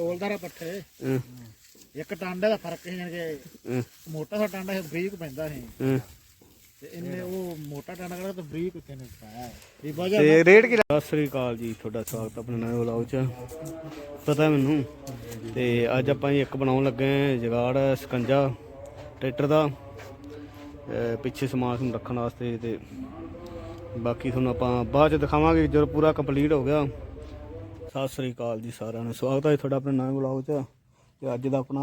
ਤੋਲਦਾਰਾ ਪੱਠੇ ਹਾਂ, ਇੱਕ ਟਾਂਡੇ ਦਾ ਫ਼ਰਕ ਸੀ ਜਾਣੀ ਕਿ ਹਾਂ, ਮੋਟਾ ਸਾ ਟਾਂਡਾ ਸੀ ਬਰੀਕ ਪੈਂਦਾ ਹਾਂ। ਤੇ ਇਹਨੇ ਉਹ ਮੋਟਾ ਟਾਂਡਾ ਕਿਹੜਾ ਤਾਂ ਬਰੀਕ ਕਿਨੇ ਪਾਇਆ। ਇਹ ਵਜ੍ਹਾ ਤੇ ਰੇਟ ਕੀ ਸਤਿ ਸ੍ਰੀ ਅਕਾਲ ਜੀ ਤੁਹਾਡਾ ਸਵਾਗਤ ਆਪਣੇ ਨਵੇਂ ਵਲੌਗ 'ਚ। ਪਤਾ ਮੈਨੂੰ ਤੇ ਅੱਜ ਆਪਾਂ ਇੱਕ ਬਣਾਉਣ ਲੱਗੇ ਹਾਂ ਜਗਾੜ ਸਕੰਜਾ ਟਰੈਕਟਰ ਦਾ। ਪਿੱਛੇ ਸਮਾਨ ਨੂੰ ਰੱਖਣ ਵਾਸਤੇ ਤੇ ਬਾਕੀ ਤੁਹਾਨੂੰ ਆਪਾਂ ਬਾਅਦ 'ਚ ਦਿਖਾਵਾਂਗੇ ਜਦੋਂ ਪੂਰਾ ਕੰਪਲੀਟ ਹੋ ਗਿਆ। ਸਤਿ ਸ੍ਰੀ ਅਕਾਲ ਜੀ ਸਾਰਿਆਂ ਨੂੰ। ਸਵਾਗਤ ਹੈ ਤੁਹਾਡਾ ਆਪਣੇ ਨਵੇਂ ਵਲੌਗ 'ਚ। ਤੇ ਅੱਜ ਦਾ ਆਪਣਾ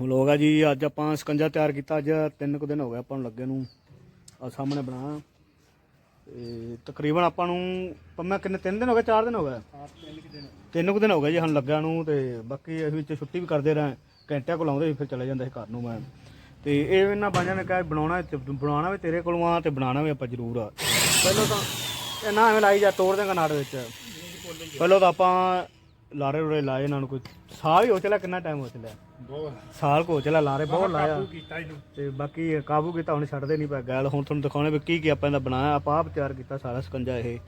ਵਲੌਗ ਆ ਜੀ ਅੱਜ ਆਪਾਂ ਸਕੰਜਾ ਤਿਆਰ ਕੀਤਾ ਅੱਜ ਤਿੰਨ ਕੁ ਦਿਨ ਹੋ ਗਏ ਆਪਾਂ ਨੂੰ ਲੱਗੇ ਨੂੰ ਆ ਸਾਹਮਣੇ ਬਣਾਇਆ। ਤੇ ਤਕਰੀਬਨ ਆਪਾਂ ਨੂੰ ਪੰਮਾ ਕਿੰਨੇ ਤਿੰਨ ਦਿਨ ਹੋ ਗਏ ਚਾਰ ਦਿਨ ਹੋ ਗਏ? ਤਿੰਨ ਕੁ ਦਿਨ। ਹੋ ਗਏ ਜੀ ਸਾਨੂੰ ਲੱਗਿਆ ਨੂੰ ਤੇ ਬਾਕੀ ਅਸੀਂ ਵਿੱਚ ਛੁੱਟੀ ਵੀ ਕਰਦੇ ਰਹੇ। ਘੰਟਿਆਂ ਕੋਲ ਆਉਂਦੇ ਸੀ ਫਿਰ ਚਲੇ ਜਾਂਦੇ ਸੀ ਘਰ ਨੂੰ ਮੈਂ। ਤੇ ਇਹ ਇਹਨਾਂ ਬਾਂਝਾਂ ਨੇ ਕਿਹਾ ਬਣਾਉਣਾ ਤੇ ਬਣਾਉਣਾ ਵੀ ਤੇਰੇ ਕੋਲੋਂ ਆ ਤੇ ਬਣਾਉਣਾ ਵੀ ਆਪਾਂ ਜ਼ਰੂਰ ਆ। ਪਹਿਲਾਂ ਤਾਂ ਨਾ ਐਵੇਂ ਲਾਈ ਜਾ ਤੋੜ ਦੇਗਾ ਨਾੜ ਵਿੱਚ। ਪਹਿਲਾਂ ਤਾਂ ਆਪਾਂ ਲਾਰੇ ਰੋਰੇ ਲਾਏ ਇਹਨਾਂ ਨੂੰ ਕੋਈ। ਸਾਲ ਹੀ ਹੋ ਚਲਾ ਕਿੰਨਾ ਟਾਈਮ ਹੋ ਬਹੁਤ। ਸਾਲ ਕੋ ਚਲਾ ਲਾਰੇ ਬਹੁਤ ਲਾਇਆ। ਤੇ ਬਾਕੀ ਕਾਬੂ ਕੀਤਾ ਹੁਣ ਛੱਡਦੇ ਨਹੀਂ ਪਿਆ ਗੈਲ ਹੁਣ ਤੁਹਾਨੂੰ ਦਿਖਾਉਣੇ ਵੀ ਕੀ ਕੀ ਆਪਾਂ ਇਹਦਾ ਬਣਾਇਆ। ਆਪਾਂ ਆਪ ਤਿਆਰ ਕੀਤਾ ਸਾਰਾ ਸਕੰਜਾ ਇਹ।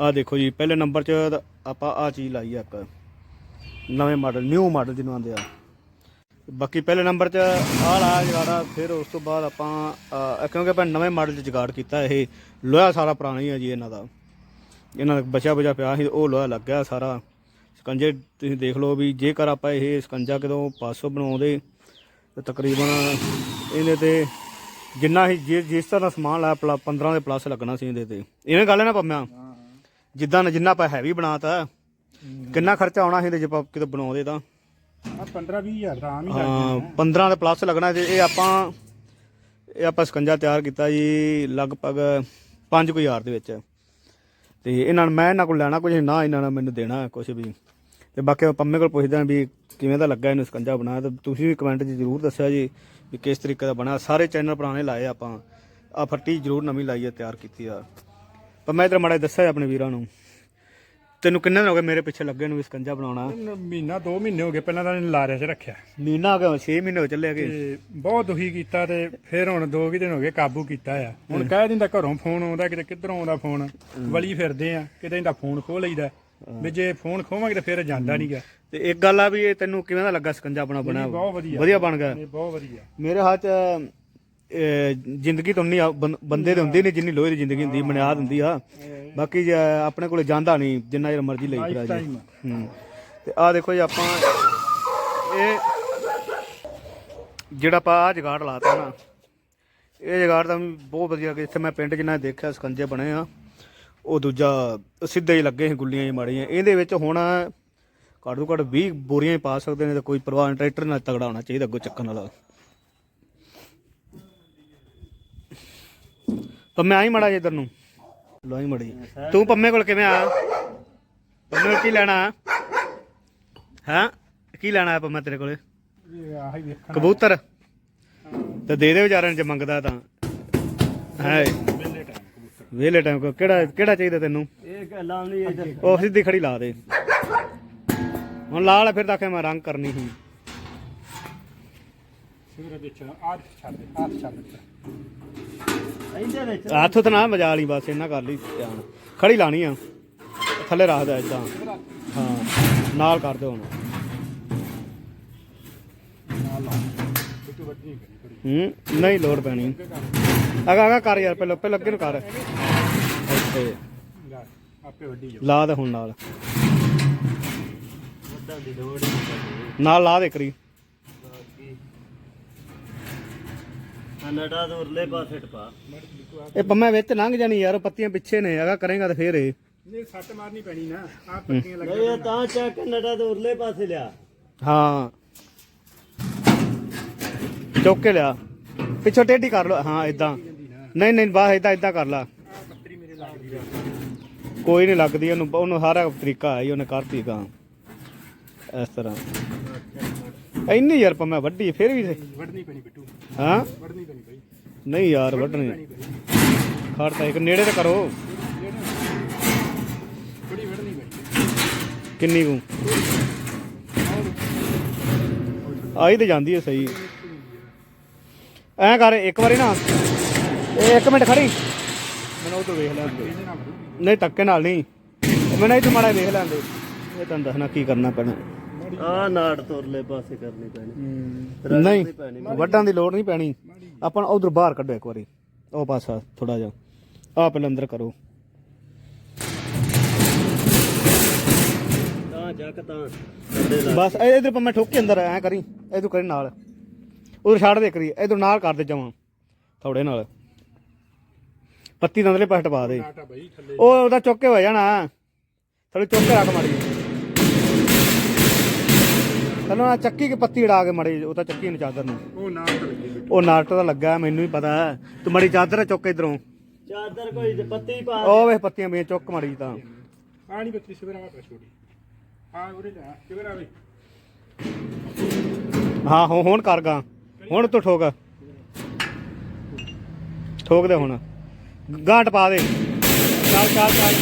ਆਹ ਦੇਖੋ ਜੀ ਪਹਿਲੇ ਨੰਬਰ 'ਚ ਆਪਾਂ ਆ ਚੀਜ਼ ਲਾਈ ਆ ਇੱਕ। ਨਵੇਂ ਮਾਡਲ ਨਿਊ ਮਾਡਲ ਜਿਹਨੂੰ ਆਂਦੇ ਆ। ਬਾਕੀ ਪਹਿਲੇ ਨੰਬਰ 'ਚ ਆਹ ਲਾਇਆ ਜਗਾੜਾ ਫਿਰ ਉਸ ਤੋਂ ਬਾਅਦ ਆਪਾਂ ਅਹ, ਕਿਉਂਕਿ ਆਪਾਂ ਨਵੇਂ ਮਾਡਲ 'ਚ ਜਗਾੜ ਕੀਤਾ ਇਹ ਲੋਹਾ ਸਾਰਾ ਪੁਰਾਣਾ ਹੀ ਆ ਜੀ ਇਹਨਾਂ ਦਾ। ਇਹਨਾਂ ਦਾ ਬਚਾ ਬਚਾ ਪਿਆ ਸੀ ਉਹ ਲੋਹਾ ਲੱਗ ਗਿਆ ਸਾਰਾ। ਸਕੰਜੇ ਤੁਸੀਂ ਦੇਖ ਲਓ ਵੀ ਜੇਕਰ ਆਪਾਂ ਇਹ ਸਕੰਜਾ ਕਦੋਂ 500 ਬਣਾਉਂਦੇ ਤੇ ਤਕਰੀਬਨ ਇਹਦੇ ਤੇ ਜਿੰਨਾ ਹੀ ਜੇ ਜਿਸ ਤਰ੍ਹਾਂ ਦਾ ਸਮਾਨ ਲਾਇਆ ਪਲਾ- 15 ਦੇ ਪਲੱਸ ਲੱਗਣਾ ਸੀ ਇਹਦੇ ਤੇ। ਇਵੇਂ ਗੱਲ ਹੈ ਨਾ ਪੰਮਿਆ? ਜਿੱਦਾਂ ਜਿੰਨਾ ਆਪਾਂ ਹੈਵੀ ਬਣਾਤਾ ਕਿੰਨਾ ਖਰਚਾ ਆਉਣਾ ਸੀ ਇਹਦੇ ਜੇ ਆਪਾਂ ਕਿਤੇ ਬਣਾਉਂਦੇ ਤਾਂ। ਆ 15 20000 ਦਾ ਆਮ ਹਾਂ 15 ਦੇ ਪਲੱਸ ਲੱਗਣਾ ਤੇ ਇਹ ਆਪਾਂ ਇਹ ਆਪਾਂ ਸਕੰਜਾ ਤਿਆਰ ਕੀਤਾ ਜੀ ਲਗਭਗ 5000 ਦੇ ਵਿੱਚ। ਤੇ ਇਹਨਾਂ ਨੂੰ ਮੈਂ ਇਹਨਾਂ ਕੋਲ ਲੈਣਾ ਕੁਝ ਨਾ ਇਹਨਾਂ ਨੇ ਮੈਨੂੰ ਦੇਣਾ ਕੁਝ ਵੀ। ਤੇ ਬਾਕੀ ਪੰਮੇ ਕੋਲ ਪੁੱਛਦਾ ਵੀ ਕਿਵੇਂ ਦਾ ਲੱਗਾ ਇਹਨੂੰ ਸਕੰਜਾ ਬਣਾਇਆ ਤੇ ਤੁਸੀਂ ਵੀ ਕਮੈਂਟ 'ਚ ਜ਼ਰੂਰ ਦੱਸਿਆ ਜੀ ਵੀ ਕਿਸ ਤਰੀਕੇ ਦਾ ਬਣਿਆ। ਸਾਰੇ ਚੈਨਲ ਪੁਰਾਣੇ ਲਾਏ ਆਪਾਂ। ਆ ਫੱਟੀ ਜ਼ਰੂਰ ਨਵੀਂ ਲਾਈ ਹੈ ਤਿਆਰ ਕੀਤੀ ਆ। ਪਰ ਮੈਂ ਇਧਰ ਮਾੜਾ ਦੱਸਿਆ ਆਪਣੇ ਵੀਰਾਂ ਨੂੰ। ਤੈਨੂੰ ਕਿੰਨੇ ਦਿਨ ਹੋ ਗਏ ਮੇਰੇ ਪਿੱਛੇ ਲੱਗੇ ਨੂੰ ਵੀ ਸਕੰਜਾ ਬਣਾਉਣਾ? ਮਹੀਨਾ 2 ਮਹੀਨੇ ਹੋ ਗਏ ਪਹਿਲਾਂ ਤਾਂ ਇਹਨੇ ਲਾਰਿਆ 'ਚ ਰੱਖਿਆ। ਮਹੀਨਾ ਹੋ ਗਿਆ 6 ਮਹੀਨੇ ਹੋ ਚੱਲੇ ਹੈਗੇ। ਤੇ ਬਹੁਤ ਦੁਖੀ ਕੀਤਾ ਤੇ ਫਿਰ ਹੁਣ 2 ਦਿਨ ਹੋ ਗਏ ਕਾਬੂ ਕੀਤਾ ਆ। ਹੁਣ ਕਹਿ ਦਿੰਦਾ ਘਰੋਂ ਫੋਨ ਆਉਂਦਾ ਕਿਤੇ ਕਿੱਧਰੋਂ ਆਉਂਦਾ ਫੋਨ? ਵਲੀ ਫਿਰਦੇ ਆ ਕਿਤੇ ਇਹਦਾ ਫੋਨ ਖੋ ਲਈਦਾ। ਵੀ ਜੇ ਫੋਨ ਖੋਵਾਂਗੇ ਤੇ ਫਿਰ ਜਾਂਦਾ ਨਹੀਂਗਾ ਤੇ ਇੱਕ ਗੱਲ ਆ ਵੀ ਇਹ ਤੈਨੂੰ ਕਿਵੇਂ ਦਾ ਲੱਗਾ ਸਕੰਜਾ ਆਪਣਾ ਬਣਿਆ? ਬਹੁਤ ਵਧੀਆ। ਵਧੀਆ ਬਣ ਗਿਆ। ਇਹ ਬਹੁਤ ਵਧੀਆ। ਮੇਰੇ ਹੱਥ ਜ਼ਿੰਦਗੀ ਤੋਂ ਨਹੀਂ ਆ- ਬੰ- ਬੰਦੇ ਦੇ ਹੁੰਦੀ ਨਹੀਂ ਜਿੰਨੀ ਲੋਹੇ ਦੀ ਜ਼ਿੰਦਗੀ ਹੁੰਦੀ ਬੁਨਿਆਦ ਹੁੰਦੀ ਆ। ਬਾਕੀ ਜੇ ਆਪਣੇ ਕੋਲੇ ਜਾਂਦਾ ਨਹੀਂ ਜਿੰਨਾ ਚਿਰ ਮਰਜ਼ੀ ਲਈ ਫਿਰਾ ਜੀ। ਹੂੰ। ਤੇ ਆ ਦੇਖੋ ਜੀ ਆਪਾਂ ਇਹ ਜਿਹੜਾ ਆਪਾਂ ਆ ਜਗਾੜ ਲਾਤਾ ਨਾ ਇਹ ਜਗਾੜ ਤਾਂ ਬਹੁਤ ਵਧੀਆ ਕਿ ਇੱਥੇ ਮੈਂ ਪਿੰਡ ਜਿੰਨਾ ਦੇਖਿਆ ਸਕੰਜੇ ਬਣੇ ਆ। ਉਹ ਦੂਜਾ ਸਿੱਧੇ ਹੀ ਲੱਗੇ ਸੀ ਗੁੱਲੀਆਂ ਹੀ ਮਾੜੀਆਂ। ਇਹਦੇ ਵਿੱਚ ਹੁਣ ਘੱਟ ਤੋਂ ਘੱਟ 20 ਬੋਰੀਆਂ ਹੀ ਪਾ ਸਕਦੇ ਨੇ ਤੇ ਕੋਈ ਪਰਵਾਹ ਨਹੀਂ ਟਰੈਕਟਰ ਨਾਲ ਤਗੜਾ ਹੋਣਾ ਚਾਹੀਦਾ ਅੱਗੋਂ ਚੱਕਣ ਵਾਲਾ। ਪੰਮੇ ਆਈ ਮੜਾ ਜੇ ਇਧਰ ਨੂੰ। ਲੋਈ ਮੜੀ। ਤੂੰ ਪੰਮੇ ਕੋਲ ਕਿਵੇਂ ਆ? ਪੰਮੇ ਕੋਲ ਕੀ ਲੈਣਾ? ਹਾਂ? ਕੀ ਲੈਣਾ ਹੈ ਪੰਮੇ ਤੇਰੇ ਕੋਲੇ? ਕਬੂਤਰ। ਤੇ ਦੇ ਦੇ ਵਿਚਾਰਿਆਂ ਨੂੰ ਜੇ ਮੰਗਦਾ ਤਾਂ। ਹੈ ਵੇਲੇ ਟਾਈਮ ਕੋ ਕਿਹੜਾ ਕਿਹੜਾ ਚਾਹੀਦਾ ਤੈਨੂੰ? ਇਹ ਲਾਉਣੀ ਉਹ ਸਿੱਧੀ ਖੜੀ ਲਾ ਦੇ। ਹੁਣ ਲਾ ਲੈ ਫਿਰ ਤਾਂ ਕਿ ਮੈਂ ਰੰਗ ਕਰਨੀ ਸੀ। ਸਿਰ ਵਿੱਚ ਆਹ ਛੱਡ ਦੇ ਆਹ ਛੱਡ ਦੇ। ਇਹਦੇ ਵਿੱਚ ਹੱਥ ਤਾਂ ਨਾ ਮਜਾ ਲਈ ਬਸ ਇਹਨਾਂ ਕਰ ਲਈ ਧਿਆਨ। ਖੜੀ ਲਾਣੀ ਆ। ਥੱਲੇ ਰੱਖ ਦੇ ਇਦਾਂ ਹਾਂ ਨਾਲ ਕਰ ਦੇ ਹੁਣ। ਹੂੰ ਨਹੀਂ ਲੋੜ ਪੈਣੀ। ਅਗਾ ਅਗਾ ਕਰ ਯਾਰ ਪਹਿਲਾਂ ਪਹਿਲਾਂ ਅੱਗੇ ਨੂੰ ਕਰ। ਇੱਥੇ ਲਾ ਆਪੇ ਵੱਡੀ ਜੋ ਲਾ ਦੇ ਹੁਣ ਨਾਲ। ਵੱਡਾ ਦੀ ਲੋੜ ਨਾਲ ਲਾ ਦੇ ਕਰੀ ਨਟਾ ਤੋਂ ਉਰਲੇ ਪਾਸੇ ਟਪਾ। ਇਹ ਪੰਮੇ ਵਿੱਚ ਲੰਘ ਜਾਣੀ ਯਾਰ ਉਹ ਪੱਤੀਆਂ ਪਿੱਛੇ ਨੇ ਅਗਾ ਕਰੇਗਾ ਤਾਂ ਫੇਰ ਇਹ। ਇਹ ਸੱਟ ਮਾਰਨੀ ਪੈਣੀ ਨਾ ਆਹ ਪੱਤੀਆਂ ਲੱਗ ਇਹ ਤਾਂ ਚੱਕ ਨਟਾ ਤੋਂ ਉਰਲੇ ਪਾਸੇ ਲਿਆ। ਹਾਂ। ਚੁੱਕ ਕੇ ਲਿਆ। ਪਿੱਛੋਂ ਟੇਢੀ ਕਰ ਲੋ ਹਾਂ ਇਦਾਂ ਨਹੀਂ ਨਹੀਂ ਬਾਹ ਇਦਾਂ ਇਦਾਂ ਕਰ ਲਾ। ਪੱਤਰੀ ਮੇਰੇ ਲੱਗਦੀ ਆ ਕੋਈ ਨਹੀਂ ਲੱਗਦੀ ਉਹਨੂੰ ਉਹਨੂੰ ਸਾਰਾ ਤਰੀਕਾ ਹੈ ਹੀ, ਉਹਨੇ ਕਰਤੀ ਗਾ ਇਸ ਤਰ੍ਹਾਂ। ਇੰਨੀ ਯਾਰ ਪੰਮੇ ਵੱਡੀ ਫਿਰ ਵੀ ਵੱਢਣੀ ਪੈਣੀ ਬਿੱਟੂ। ਹਾਂ? ਵੱਢਣੀ ਪੈਣੀ ਬਈ ਨਹੀਂ ਯਾਰ, ਵੱਢਣੀ ਖੜਤਾ ਇੱਕ, ਨੇੜੇ ਤੇ ਕਰੋ। ਥੋੜੀ ਵੱਢਣੀ ਪੈਣੀ ਕਿੰਨੀ ਕੁ? ਆਈ ਤੇ ਜਾਂਦੀ ਹੈ ਸਹੀ। ਐਂ ਕਰ, ਇੱਕ ਵਾਰੀ ਨਾ। ਇਹ ਇੱਕ ਮਿੰਟ ਖੜੀ। ਮੈਨੂੰ ਉਹ ਤੋਂ ਵੇਖ ਲੈਣ ਦੇ ਨਹੀਂ ਧੱਕੇ ਨਾਲ ਨਹੀਂ। ਮੈਨੂੰ ਇਹ ਤੋਂ ਮਾੜਾ ਵੇਖ ਲੈਣ ਦੇ ਇਹ ਤੁਹਾਨੂੰ ਦੱਸਣਾ ਕੀ ਕਰਨਾ ਪੈਣਾ। ਆ ਨਾੜ ਤੁਰਲੇ ਪਾਸੇ ਕਰਨੀ ਪੈਣੀ। ਨਹੀਂ ਵੱਡਾਂ ਦੀ ਲੋੜ ਨਹੀਂ ਪੈਣੀ। ਆਪਾਂ ਉਧਰ ਬਾਹਰ ਕੱਢੋ ਇੱਕ ਵਾਰੀ। ਉਹ ਪਾਸਾ ਥੋੜਾ ਜਿਹਾ। ਆ ਪਹਿਲਾਂ ਅੰਦਰ ਕਰੋ। ਤਾਂ ਜੱਕ ਤਾਂ ਥੱਲੇ ਲਾ। ਬਸ ਇਹ ਇਧਰ ਮੈਂ ਠੋਕ ਕੇ ਅੰਦਰ ਐ ਕਰੀ। ਇਧਰ ਕਰੀ ਨਾਲ। ਉਧਰ ਛੱਡ ਦੇ ਕਰੀ ਇਧਰ ਨਾਲ ਕਰ ਦੇ ਜਮਾਂ। ਥੋੜੇ ਨਾਲ। ਪੱਤੀ ਦੇ ਅੰਦਰਲੇ ਪਾਸੇ ਟਪਾ ਦੇ। ਉਹ ਉਹਦਾ ਚੁੱਕ ਕੇ ਹੋ ਜਾਣਾ। ਥੋੜੀ ਚੁੱਕ ਕੇ ਰੱਖ ਮਾੜੀ ਚਲੋ ਆ ਚੱਕੀ ਕੇ ਪੱਤੀ ਉਡਾ ਕੇ ਮਾੜੀ ਉਹ ਤਾਂ ਚੱਕੀ ਨੇ ਚਾਦਰ ਨੂੰ। ਉਹ ਨਾ ਤਾਂ ਲੱਗੀ ਬਈ ਉਹ ਨਾਟ ਦਾ ਲੱਗਾ ਮੈਨੂੰ ਵੀ ਪਤਾ। ਹੈ। ਤੂੰ ਮਾੜੀ ਚਾਦਰ ਚੁੱਕ ਇਧਰੋਂ। ਚਾਦਰ ਕੋਈ ਤੇ ਪੱਤੀ ਪਾ ਉਹ ਵੇ ਪੱਤੀਆਂ ਮੇ ਚੁੱਕ ਮਾੜੀ ਤਾਂ। ਆ ਨਹੀਂ ਬੱਤਰੀ ਸਵੇਰਾ ਆ ਛੋਟੀ ਆ ਉਰੇ ਲੈ ਸਵੇਰਾ ਵੇ ਹਾਂ ਹੁਣ ਹੁਣ ਕਰ ਗਾ। ਹੁਣ ਤੂੰ ਠੋਕ। ਠੋਕ ਦੇ ਹੁਣ। ਗਾਂਟ ਪਾ ਦੇ। ਚੱਲ ਚੱਲ ਚੱਲ।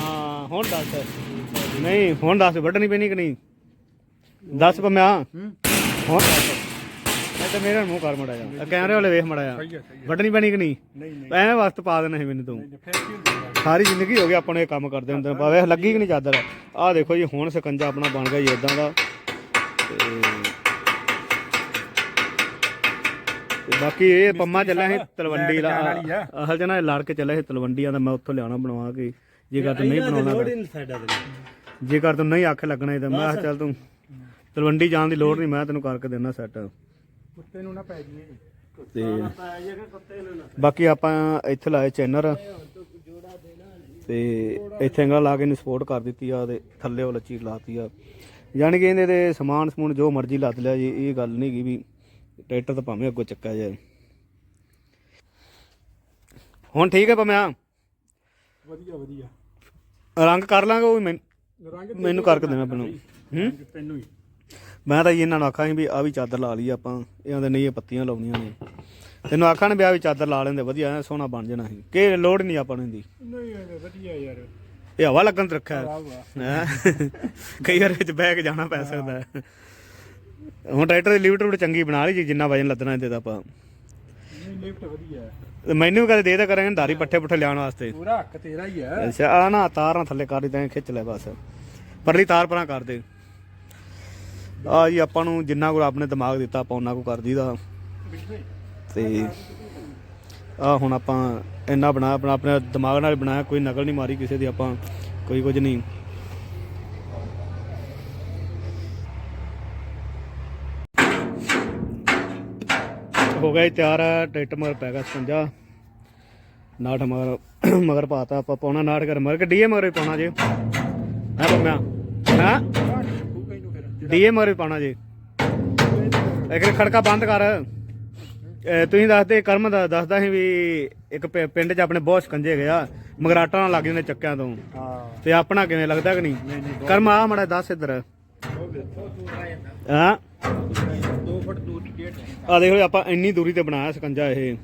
ਹਾਂ ਹੁਣ ਦੱਸ। ਨਹੀਂ ਹੁਣ ਦੱਸ ਵੱਢਣੀ ਪੈਣੀ ਕਿ ਨਹੀਂ? ਦੱਸ ਪਮਿਆ ਹੁਣ ਇਹ ਤਾਂ ਮੇਰੇ ਮੂੰਹ ਕਰ ਮੜਾ ਜਾ ਕੈਮਰੇ ਵਾਲੇ ਵੇਖ ਮੜਾ ਜਾ ਵੱਢਣੀ ਪੈਣੀ ਕਿ ਨਹੀਂ? ਨਹੀਂ ਐਵੇਂ ਵਕਤ ਪਾ ਦੇਣਾ ਸੀ ਮੈਨੂੰ ਤੂੰ। ਸਾਰੀ ਜ਼ਿੰਦਗੀ ਹੋ ਗਈ ਆਪਾਂ ਨੂੰ ਇਹ ਕੰਮ ਕਰਦੇ ਹੁੰਦੇ ਪਾਵੇ ਲੱਗੀ ਕਿ ਨਹੀਂ ਚਾਦਰ। ਆਹ ਦੇਖੋ ਜੀ ਹੁਣ ਸਕੰਜਾ ਆਪਣਾ ਬਣ ਗਿਆ ਜੀ ਇਦਾਂ ਦਾ। ਤੇ ਤੇ ਬਾਕੀ ਇਹ ਪੰਮਾ ਚੱਲਿਆ ਸੀ ਤਲਵੰਡੀ ਆ। ਅਸਲ ਚ ਨਾ ਇਹ ਲੜ ਕੇ ਚੱਲਿਆ ਸੀ ਤਲਵੰਡੀਆਂ ਦਾ ਮੈਂ ਉੱਥੋਂ ਲਿਆਉਣਾ ਬਣਵਾ ਕੇ। ਜੇ ਕਰ ਤੂੰ ਨਹੀਂ ਬਣਾਉਣਾ ਲੋੜ ਤਾਂ ਨਹੀਂ ਅੱਖ ਲੱਗਣਾ ਤਾਂ ਮੈਂ ਚੱਲ ਤੂੰ ਤਲਵੰਡੀ ਜਾਣ ਦੀ ਲੋੜ ਨਹੀਂ ਮੈਂ ਤੈਨੂੰ ਕਰਕੇ ਦੇਣਾ ਸੈੱਟ ਕੁੱਤੇ ਨੂੰ ਨਾ ਪੈ ਜੀਏ ਤੇ ਪਾ ਜਾਏਗਾ ਕੁੱਤੇ ਨੂੰ ਨਾ। ਬਾਕੀ ਆਪਾਂ ਇੱਥੇ ਲਾਏ ਚੈਨਰ। ਤੇ ਇੱਥੇ ਉਂਗਲਾਂ ਲਾ ਕੇ ਇਹਨੂੰ ਸਪੋਰਟ ਕਰ ਦਿੱਤੀ ਆ ਤੇ ਥੱਲੇ ਉਹ ਲੱਚੀ ਲਾਤੀ ਆ। ਯਾਨੀ ਕਿ ਇਹਦੇ ਤੇ ਸਮਾਨ ਸਮੂਨ ਜੋ ਮਰਜ਼ੀ ਲੱਦ ਲਿਆ ਜੀ ਇਹ ਗੱਲ ਨਹੀਂ ਗੀ ਵੀ ਟਰੈਕਟਰ ਤਾਂ ਭਾਵੇਂ ਅੱਗੋਂ ਚੱਕਾ ਜਾਏ। ਹੁਣ ਠੀਕ ਹੈ ਭਮਿਆ ਵਧੀਆ ਵਧੀਆ। ਰੰਗ ਕਰ ਲਾਂਗੇ ਉਹ ਮੈਨ- ਰੰਗ ਮੈਨੂੰ ਕਰਕੇ ਦੇਣਾ ਪੈਣਾ ਹੂੰ? ਤੈਨੂੰ ਹੀ। ਮੈਂ ਤਾਂ ਜੀ ਇਹਨਾਂ ਨੂੰ ਆਖਾਂ ਵੀ ਆ ਵੀ ਚਾਦਰ ਲਾ ਲਈ ਆਪਾਂ। ਇਹਨਾਂ ਦੇ ਨਹੀਂ ਇਹ ਪੱਤੀਆਂ ਲਾਉਣੀਆਂ ਨੇ। ਤੈਨੂੰ ਆਖਾਂ ਨੇ ਵੀ ਆ ਵੀ ਚਾਦਰ ਲਾ ਲੈਂਦੇ ਵਧੀਆ ਸੋਹਣਾ ਬਣ ਜਾਣਾ ਸੀ। ਕਿ ਲੋੜ ਨਹੀਂ ਆਪਾਂ ਨੂੰ ਇਹਦੀ। ਨਹੀਂ ਇਹ ਵਧੀਆ ਯਾਰ। ਇਹ ਹਵਾ ਲੱਗਣ ਤੇ ਰੱਖਿਆ। ਹੈ? ਕਈ ਵਾਰ ਵਿੱਚ ਜਾਣਾ ਪੈ ਸਕਦਾ। ਹੈ। ਹੁਣ ਟਰੈਕਟਰ ਦੀ ਲਿਫਟ ਰੂਟ ਚੰਗੀ ਬਣਾ ਲਈ ਜਿੰਨਾ ਵਜਨ ਲੱਦਣਾ ਇਹਦੇ ਤਾਂ ਆਪਾਂ। ਨਹੀਂ ਲਿਫਟ ਵਧੀਆ ਹੈ। ਤੇ ਮੈਨੂੰ ਵੀ ਕਦੇ ਦੇ ਦੇ ਕਰਾਂਗੇ ਧਾਰੀ ਪੱਠੇ ਪੁੱਠੇ ਲਿਆਉਣ ਵਾਸਤੇ। ਪੂਰਾ ਹੱਕ ਤੇਰਾ ਹੀ ਹੈ। ਅੱਛਾ ਆ ਨਾ ਤਾਰ ਨਾ ਥੱਲੇ ਕਰ ਦੀ ਤਾਂ ਖਿੱਚ ਲੈ ਬਸ। ਪਰਲੀ ਤਾਰ ਪਰਾਂ ਕਰ ਦੇ। ਆ ਜੀ, ਆਪਾਂ ਨੂੰ ਜਿੰਨਾ ਕੋਲ ਆਪਣੇ ਦਿਮਾਗ ਦਿੱਤਾ, ਆਪਾਂ ਉਹਨਾਂ ਕੋ ਕਰ ਦੀਦਾ ਤੇ ਆ ਹੁਣ ਆਪਾਂ ਇੰਨਾ ਬਣਾ, ਆਪਣਾ ਆਪਣੇ ਦਿਮਾਗ ਨਾਲ ਬਣਾਇਆ, ਕੋਈ ਨਕਲ ਨਹੀਂ ਮਾਰੀ ਕਿਸੇ ਦੀ, ਆਪਾਂ ਕੋਈ ਕੁਝ ਨਹੀਂ। ਹੋ ਗਿਆ ਜੀ, ਤਿਆਰ ਆ ਟਰੈਕਟਰ ਮਗਰ ਪੈ ਗਿਆ 56 ਨਾਟ ਮਗਰ ਮਗਰ ਪਾਤਾ ਆਪਾਂ ਪਾਉਣਾ ਨਾਟ ਕਰ ਮਗਰ। ਕਿ ਮਗਰ ਪਾਉਣਾ ਜੇ। ਹੈ ਪੰਮਿਆ ਹਾਂ? ਮਗਰ ਵੀ ਪਾਉਣਾ ਜੇ। ਇੱਕ ਖੜਕਾ ਬੰਦ ਕਰ। ਇਹ ਤੁਸੀਂ ਦੱਸਦੇ ਕਰਮ ਦਾ ਦੱਸਦਾ ਸੀ ਵੀ ਇੱਕ ਪਿ- ਪਿੰਡ 'ਚ ਆਪਣੇ ਬਹੁਤ ਸਕੰਜੇ ਗਿਆ ਮਗਰਾਟਾਂ ਨਾਲ ਲੱਗ ਜਾਂਦੇ ਚੱਕਿਆਂ ਤੋਂ। ਹਾਂ। ਤੇ ਆਪਣਾ ਕਿਵੇਂ ਲੱਗਦਾ ਕਿ ਨਹੀਂ? ਕਰਮ ਆ ਮੜਾ ਦੱਸ ਇੱਧਰ। ਹਾਂ? 2 ਫੁੱਟ ਦੂਰ ਡੇਢ ਆ ਦੇਖੋ ਜੀ ਆਪਾਂ ਇੰਨੀ ਦੂਰੀ ਤੇ ਬਣਾਇਆ ਸਕੰਜਾ ਇਹ।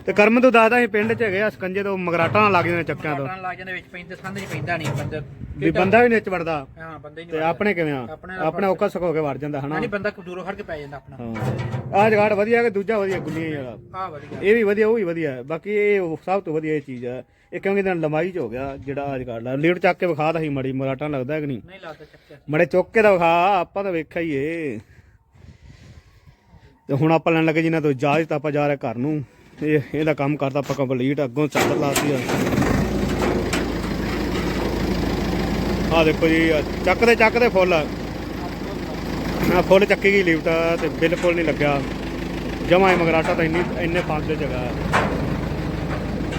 ਤੇ ਕਰਮ ਤੋਂ ਦੱਸਦਾ ਸੀ ਪਿੰਡ 'ਚ ਹੈਗੇ ਆ ਸਕੰਜੇ ਤੋਂ ਮਗਰਾਟਾਂ ਨਾਲ ਲੱਗ ਜਾਂਦੇ ਚੱਕਿਆਂ ਤੋਂ। ਲੱਗ ਜਾਂਦੇ ਵਿੱਚ ਪੈਂਦੇ ਸੰਦ ਚ ਪੈਂਦਾ ਨਹੀਂ ਬੰਦਾ। ਵੀ ਬੰਦਾ ਵੀ ਨਿੱਚ ਵੜਦਾ। ਹਾਂ ਬੰਦੇ ਤੇ ਆਪਣੇ ਕਿਵੇਂ ਆ? ਆਪਣੇ ਔਕਾ ਸੁੱਕ ਹੋ ਕੇ ਵੜ ਜਾਂਦਾ ਹਨਾ? ਨਹੀਂ ਬੰਦਾ ਦੂਰੋਂ ਖੜ ਕੇ ਪੈ ਜਾਂਦਾ ਆਪਣਾ। ਹਾਂ। ਆਹ ਜਗਾੜ ਵਧੀਆ ਕਿ ਦੂਜਾ ਵਧੀਆ ਗੁੱਲੀਆਂ ਹੀ ਵਾਲਾ? ਆ ਵਧੀਆ। ਇਹ ਵੀ ਵਧੀਆ ਉਹ ਵੀ ਵਧੀਆ। ਬਾਕੀ ਇਹ ਸਭ ਤੋਂ ਵਧੀਆ ਇਹ ਚੀਜ਼ ਹੈ। ਇਹ ਕਿਉਂਕਿ ਇਹਦਾ ਲੰਬਾਈ ਚ ਹੋ ਗਿਆ ਜਿਹੜਾ ਆਹ ਜਗਾੜ ਲਾ ਲੀਡ ਚੱਕ ਕੇ ਵਿਖਾ ਸੀ ਮੜੀ ਮਰਾਟਾ ਲੱਗਦਾ ਕਿ ਨਹੀਂ? ਨਹੀਂ ਲੱਗਦਾ ਚੱਕਿਆ ਮੜੇ ਚੁੱਕ ਕੇ ਤਾਂ ਵਿਖਾ ਆਪਾਂ ਤਾਂ ਵੇਖਿਆ ਹੀ ਏ। ਤੇ ਹੁਣ ਆਪਾਂ ਲੈਣ ਲੱਗੇ ਜਿਨ੍ਹਾਂ ਤੋਂ ਇਜਾਜ਼ਤ ਆਪਾਂ ਜਾ ਰਹੇ ਘਰ ਨੂੰ। ਇਹ ਇਹਦਾ ਕੰਮ ਕਰਦਾ ਆਪਾਂ ਕੰਪਲੀਟ, ਅੱਗੋਂ ਚਾਦਰ ਲਾਤੀ ਆ। ਆ ਦੇਖੋ ਜੀ ਚੱਕਦੇ ਚੱਕਦੇ ਫੁੱਲ। ਆ ਫੁੱਲ ਚੱਕੀ ਗਈ ਲਿਫਟ ਤੇ ਬਿਲਕੁਲ ਨਹੀਂ ਲੱਗਿਆ। ਜਮਾ ਹੀ ਮਗਰਾਟਾ ਤਾਂ ਇੰਨੀ ਇੰਨੇ ਫਾਸਲੇ ਜਗ੍ਹਾ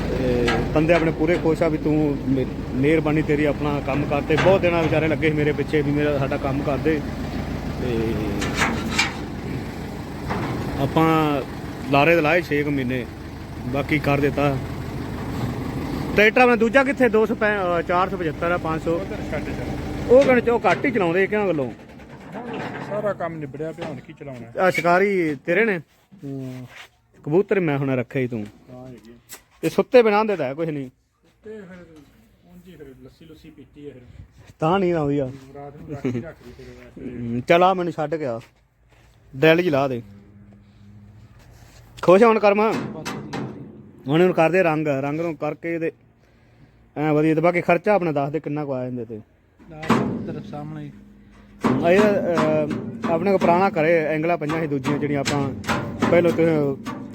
ਤੇ ਬੰਦੇ ਆਪਣੇ ਪੂਰੇ ਖੁਸ਼ ਆ ਵੀ ਤੂੰ ਮਿਹਰਬਾਨੀ ਤੇਰੀ ਆਪਣਾ ਕੰਮ ਕਰਤੇ ਬਹੁਤ ਦਿਨਾਂ ਵਿਚਾਰੇ ਲੱਗੇ ਸੀ ਮੇਰੇ ਪਿੱਛੇ ਵੀ ਮੇਰਾ ਸਾਡਾ ਕੰਮ ਕਰਦੇ। ਤੇ ਆਪਾਂ ਲਾਰੇ ਦੇ ਲਾਏ 6 ਮਹੀਨੇ ਬਾਕੀ ਕਰ ਦਿੱਤਾ। ਟਰੈਕਟਰ ਆਪਣਾ ਦੂਜਾ ਕਿੱਥੇ? 200 475 ਆ 500 ਉਧਰ ਛੱਡ ਚੱਲ ਉਹ ਕਣ ਉਹ ਘੱਟ ਹੀ ਚਲਾਉਂਦੇ ਕਿਉਂ ਗੱਲੋਂ ਸਾਰਾ ਕੰਮ ਨਿਬੜਿਆ ਪਿਆ ਹੁਣ ਕੀ ਚਲਾਉਣਾ? ਆ ਸ਼ਿਕਾਰੀ ਤੇਰੇ ਨੇ? ਕਬੂਤਰ ਮੈਂ ਹੁਣ ਰੱਖਿਆ ਹੀ ਤੂੰ ਤੇ ਸੁੱਤੇ ਬਿਨਾਂ ਦੇ ਤਾਂ ਕੁਝ ਨਹੀਂ। ਤੇ ਫਿਰ ਉਂਝੀ ਫਿਰ ਲੱਸੀ ਲੁੱਸੀ ਪੀਤੀ ਹੈ ਫਿਰ। ਤਾਂ ਨਹੀਂ ਆਉਂਦੀ ਆ। ਰਾਤ ਨੂੰ ਰੱਖ ਰੱਖ ਫਿਰ ਚੱਲ ਮੈਨੂੰ ਛੱਡ ਗਿਆ ਡੈਲ ਜੀ ਲਾ ਦੇ। ਖੁਸ਼ ਹੋਣ ਕਰਮਾ। ਹੁਣ ਇਹਨੂੰ ਕਰਦੇ ਰੰਗ ਰੰਗ ਨੂੰ ਕਰਕੇ ਇਹਦੇ ਐ ਵਧੀਆ ਤੇ ਬਾਕੀ ਖਰਚਾ ਆਪਣਾ ਦੱਸ ਦੇ ਕਿੰਨਾ ਕੁ ਆ ਜਾਂਦੇ ਤੇ। ਤੇਰੇ ਸਾਹਮਣੇ ਆ ਇਹ ਆਪਣੇ ਕੋ ਪੁਰਾਣਾ ਘਰੇ ਐਂਗਲਾ ਪਈਆਂ ਸੀ ਦੂਜੀਆਂ ਜਿਹੜੀਆਂ ਆਪਾਂ ਪਹਿਲਾਂ ਤੇ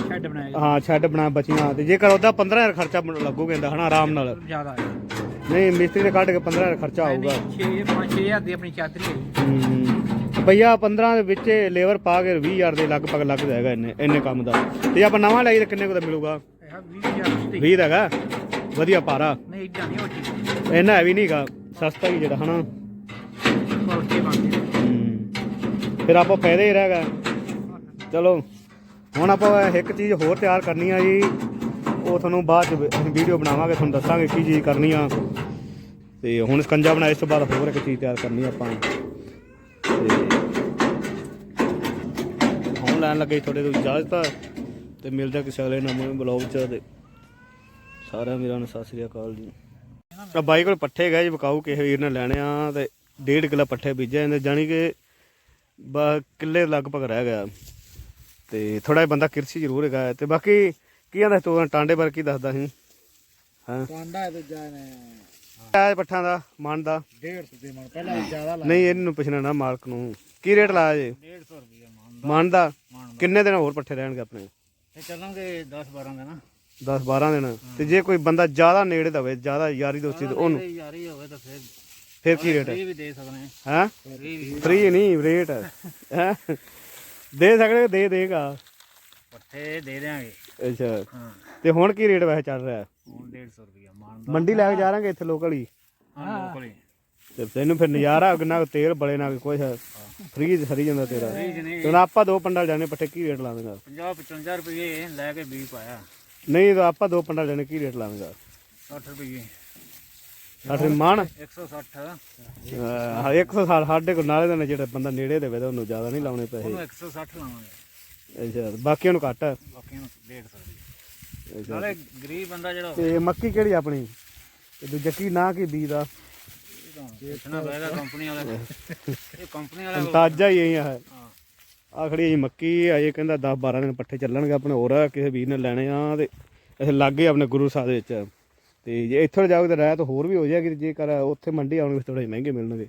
ਸ਼ੈੱਡ ਬਣਾਇਆ ਹਾਂ ਛੱਡ ਬਣਾ ਬਚੀਆਂ ਤੇ ਜੇਕਰ ਉਹਦਾ 15000 ਖਰਚਾ ਲੱਗੂਗਾ ਇਹਦਾ ਹਨਾ ਆਰਾਮ ਨਾਲ। ਜ਼ਿਆਦਾ ਨਹੀਂ ਮਿਸਤਰੀ ਦੇ ਕੱਢ ਕੇ 15000 ਖਰਚਾ ਆਊਗਾ। 6 5 6000 ਦੀ ਆਪਣੀ ਚਾਦਰੀ ਹੈ। ਹੂੰ ਭਈਆ 15 ਦੇ ਵਿੱਚ ਲੇਬਰ ਪਾ ਕੇ 20000 ਦੇ ਲਗਭਗ ਲੱਗ ਜਾਏਗਾ ਇੰਨੇ ਇੰਨੇ ਕੰਮ ਦਾ। ਤੇ ਆਪਾਂ ਨਵਾਂ ਲਈ ਤਾਂ ਕਿੰਨੇ ਕੁ ਦਾ ਮਿਲੂਗਾ? ਇਹ 20000 ਦੀ 20 ਦਾ ਹੈਗਾ? ਵਧੀਆ ਪਾਰਾ। ਨਹੀਂ ਇਦਾਂ ਨਹੀਂ ਹੋਟੀ ਇੰਨਾ ਹੈ ਵੀ ਨਹੀਂਗਾ ਸਸਤਾ ਹੀ ਜਿਹੜਾ ਹਨਾ? ਕੁਆਲਿਟੀ ਬਣਦੀ ਹੂੰ। ਫਿਰ ਆਪਾਂ ਫਾਇਦਾ ਹੀ ਰਹੇਗਾ ਚਲੋ ਹੁਣ ਆਪਾਂ ਇੱਕ ਚੀਜ਼ ਹੋਰ ਤਿਆਰ ਕਰਨੀ ਆ ਜੀ। ਉਹ ਤੁਹਾਨੂੰ ਬਾਅਦ ਚ ਵੀਡੀਓ ਬਣਾਵਾਂਗੇ ਤੁਹਾਨੂੰ ਦੱਸਾਂਗੇ ਕੀ ਚੀਜ਼ ਕਰਨੀ ਆ। ਤੇ ਹੁਣ ਸਕੰਜਾ ਬਣਾਇਆ ਇਸ ਤੋਂ ਬਾਅਦ ਹੋਰ ਇੱਕ ਚੀਜ਼ ਤਿਆਰ ਕਰਨੀ ਆ ਆਪਾਂ। ਤੇ ਹੁਣ ਲੈਣ ਲੱਗੇ ਤੁਹਾਡੇ ਤੋਂ ਇਜਾਜ਼ਤ ਤੇ ਮਿਲਦਾ ਕਿਸੇ ਅਗਲੇ ਨਵੇਂ ਬਲੌਗ ਚ ਤੇ ਸਾਰਿਆਂ ਵੀਰਾਂ ਨੂੰ ਸਤਿ ਸ੍ਰੀ ਅਕਾਲ ਜੀ। ਆ ਬਾਈ ਕੋਲ ਪੱਠੇ ਗਏ ਜੀ ਕਿਸੇ ਵੀਰ ਨੇ ਲੈਣੇ ਆ ਤੇ ਡੇਢ ਕਿੱਲਾ ਪੱਠੇ ਬੀਜੇ ਜਾਂਦੇ ਜਾਨੀ ਕਿ ਬਾ ਕਿੱਲੇ ਲਗਭਗ ਰਹਿ ਗਿਆ। ਤੇ ਥੋੜਾ ਜਿਹਾ ਬੰਦਾ ਕਿਰਸੀ ਜ਼ਰੂਰ ਹੈਗਾ ਤੇ ਬਾਕੀ ਕੀ ਆਂਦਾ ਤੂੰ ਟਾਂਡੇ ਬਾਰੇ ਕੀ ਦੱਸਦਾ ਸੀ? ਹਾਂ? ਟਾਂਡਾ ਹੈ ਦੂਜਾ ਨੇ। ਆਇਆ ਪੱਠਾਂ ਦਾ ਮਨ ਦਾ। 150 ਦੇ ਮਨ ਪਹਿਲਾਂ ਜ਼ਿਆਦਾ ਲਾ ਨਹੀਂ ਇਹਨੂੰ ਪੁੱਛਣਾ ਨਾ ਮਾਲਕ ਨੂੰ। ਕੀ ਰੇਟ ਲਾਇਆ ਜੇ? 150 ਰੁਪਏ ਮਨ ਦਾ ਕਿੰਨੇ ਦਿਨ ਹੋਰ ਪੱਠੇ ਰਹਿਣਗੇ ਆਪਣੇ? ਤੇ ਚੱਲਾਂਗੇ 10 12 ਦਾ ਨਾ 10 12 ਦਿਨ। ਤੇ ਜੇ ਕੋਈ ਬੰਦਾ ਜ਼ਿਆਦਾ ਨੇੜੇ ਦਾ ਹੋਵੇ ਜ਼ਿਆਦਾ ਯਾਰੀ ਦੋਸਤੀ ਤੇ ਉਹਨੂੰ? ਯਾਰੀ ਹੋਵੇ ਤਾਂ ਫਿਰ ਫਿਰ ਕੀ ਰੇਟ ਹੈ? ਇਹ ਵੀ ਦੇ ਸਕਦੇ ਹੈ। ਫਰੀ ਨਹੀਂ ਰੇਟ ਹੈ। ਦੇ ਸਕਦੇ ਦੇ ਦੇਗਾ। ਪੱਠੇ ਦੇ ਦੇਾਂਗੇ ਅੱਛਾ। ਤੇ ਹੁਣ ਕੀ ਰੇਟ ਵੈਸੇ ਚੱਲ ਰਿਹਾ? ਹੁਣ 150 ਰੁਪਏ ਮੰਡੀ ਲੈ ਕੇ ਜਾ ਰਾਂਗੇ ਇੱਥੇ ਲੋਕਲ ਹੀ? ਹਾਂ ਲੋਕਲ ਹੀ। ਤੇ ਤੈਨੂੰ ਫਿਰ ਨਜ਼ਾਰਾ ਕਿੰਨਾ ਤੇਲ ਬਲੇ ਨਾ ਕੁਛ ਫ੍ਰੀ ਸਰੀ ਜਾਂਦਾ ਤੇਰਾ। ਤੇ ਹੁਣ ਆਪਾਂ ਦੋ ਪੰਡਲ ਜਾਣੇ ਪੱਠੇ ਕੀ ਰੇਟ ਲਾਵੇਂਗਾ? 50 55 ਰੁਪਏ ਲੈ ਕੇ 20 ਪਾਇਆ। ਨਹੀਂ ਤਾਂ ਆਪਾਂ ਦੋ ਪੰਡਲ ਜਾਣੇ ਕੀ ਰੇਟ ਲਾਵੇਂਗਾ? 60 ਰੁਪਏ 60 ਮਾਨ 160 ਹਾਂ 160 ਸਾਡੇ ਕੋਲ ਨਾਲੇ ਦੇ ਜਿਹੜਾ ਬੰਦਾ ਨੇੜੇ ਦੇਵੇ ਤਾਂ ਉਹਨੂੰ ਜ਼ਿਆਦਾ ਨਹੀਂ ਲਾਉਣੇ ਪੈਸੇ। ਉਹਨੂੰ 160 ਲਾਵਾਂਗੇ। ਅੱਛਾ ਬਾਕੀਆਂ ਨੂੰ ਘੱਟ? ਬਾਕੀ ਨੂੰ 150 ਰੁਪਏ ਨਾਲੇ ਗਰੀਬ ਬੰਦਾ ਜਿਹੜਾ ਤੇ ਮੱਕੀ ਕਿਹੜੀ ਆਪਣੀ? ਤੇ ਦੂਜਾ ਕੀ ਨਾਂ ਕੀ ਬੀਜ ਦਾ? ਦੇਖਣਾ ਪਏਗਾ ਕੰਪਨੀ ਵਾਲੇ ਇਹ ਕੰਪਨੀ ਵਾਲਾ ਤਾਜ਼ਾ ਹੀ ਹੈ। ਹਾਂ। ਆ ਖੜੀ ਹੈ ਜੀ ਮੱਕੀ ਅਜੇ ਕਹਿੰਦਾ 10 12 ਦਿਨ ਪੱਠੇ ਚੱਲਣਗੇ ਆਪਣੇ ਹੋਰ ਕਿਸੇ ਵੀਰ ਨੇ ਲੈਣੇ ਆ ਤੇ ਇੱਥੇ ਲੱਗੇ ਆਪਣੇ ਗੁਰੂ ਸਾਹਿਬ ਦੇ ਵਿੱਚ। ਤੇ ਜੇ ਇੱਥੋਂ ਜਾਓਗੇ ਤਾਂ ਰਹਿ ਤਾਂ ਹੋਰ ਵੀ ਹੋ ਜਾਏਗੀ ਜੇਕਰ ਉੱਥੇ ਮੰਡੀ ਆਉਣਗੇ ਥੋੜੇ ਮਹਿੰਗੇ ਮਿਲਣਗੇ।